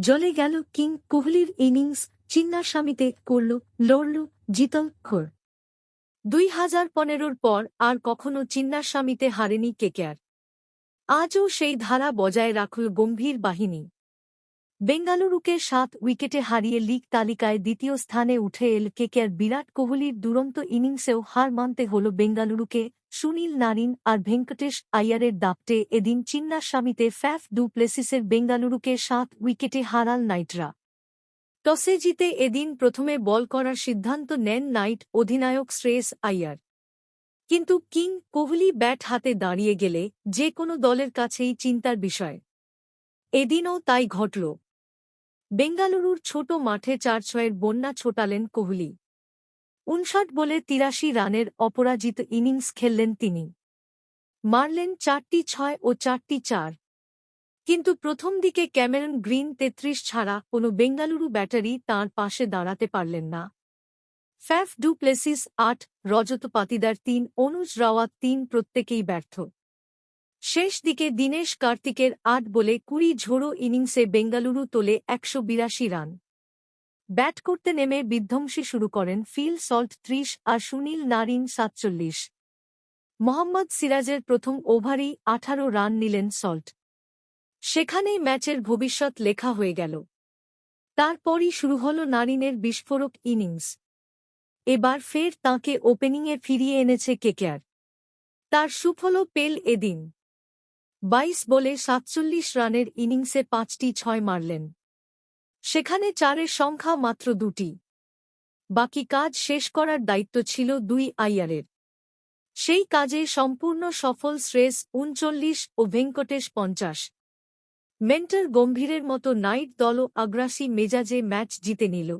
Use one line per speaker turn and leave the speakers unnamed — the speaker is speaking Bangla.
জলে গেল কিং কোহলির ইনিংস চিন্নাস্বামীতে করল, লড়ল জিতল খোর দুই হাজার পনেরোর পর আর কখনো চিন্নাস্বামীতে হারেনি কেকেআর। আজও সেই ধারা বজায় রাখল গম্ভীর বাহিনী। বেঙ্গালুরুকে সাত উইকেটে হারিয়ে লিগ তালিকায় দ্বিতীয় স্থানে উঠে এল কেকেআর বিরাট কোহলির দুরন্ত ইনিংসেও হার মানতে হল বেঙ্গালুরুকে, সুনীল নারিন আর ভেঙ্কটেশ আইয়ারের দাপটে এদিন চিন্নাস্বামীতে ফ্যাফ ডু প্লেসিসের বেঙ্গালুরুকে সাত উইকেটে হারাল নাইটরা। টসে জিতে এদিন প্রথমে বল করার সিদ্ধান্ত নেন নাইট অধিনায়ক শ্রেয়স আইয়ার কিন্তু কিং কোহলি ব্যাট হাতে দাঁড়িয়ে গেলে যে কোনো দলের কাছেই চিন্তার বিষয়। এদিনও তাই ঘটল। বেঙ্গালুরুর ছোট মাঠে চার ছয়ের বন্যা ছোটালেন কোহলি। উনষাট বলে তিরাশি রানের অপরাজিত ইনিংস খেললেন তিনি। মারলেন চারটি ছয় ও চারটি চার। কিন্তু প্রথম দিকে ক্যামেরন গ্রিন তেত্রিশ ছাড়া কোনো বেঙ্গালুরু ব্যাটারি তাঁর পাশে দাঁড়াতে পারলেন না। ফ্যাফ ডু প্লেসিস আট রজত পাতিদার তিন, অনুজ রাওয়াত তিন প্রত্যেকেই ব্যর্থ। শেষ দিকে দীনেশ কার্তিকের আট বলে কুড়ি ঝোড়ো ইনিংসে বেঙ্গালুরু তোলে একশো বিরাশি রান। ব্যাট করতে নেমে বিধ্বংসী শুরু করেন ফিল সল্ট ত্রিশ আর সুনীল নারিন সাতচল্লিশ। মোহাম্মদ সিরাজের প্রথম ওভারেই আঠারো রান নিলেন সল্ট। সেখানেই ম্যাচের ভবিষ্যৎ লেখা হয়ে গেল। তারপরই শুরু হল নারিনের বিস্ফোরক ইনিংস। এবার ফের তাঁকে ওপেনিংয়ে ফিরিয়ে এনেছে কেকেআর তার সুফলও পেল এদিন। বাইশ বলে সাতচল্লিশ রানের ইনিংসে পাঁচটি ছয় মারলেন। সেখানে চারের সংখ্যা মাত্র দুটি। বাকি কাজ শেষ করার দায়িত্ব ছিল দুই আইয়ারের সেই কাজে সম্পূর্ণ সফল শ্রেস উনচল্লিশ ও ভেঙ্কটেশ পঞ্চাশ। মেন্টার গম্ভীরের মতো নাইট দলও আগ্রাসী মেজাজে ম্যাচ জিতে নিল।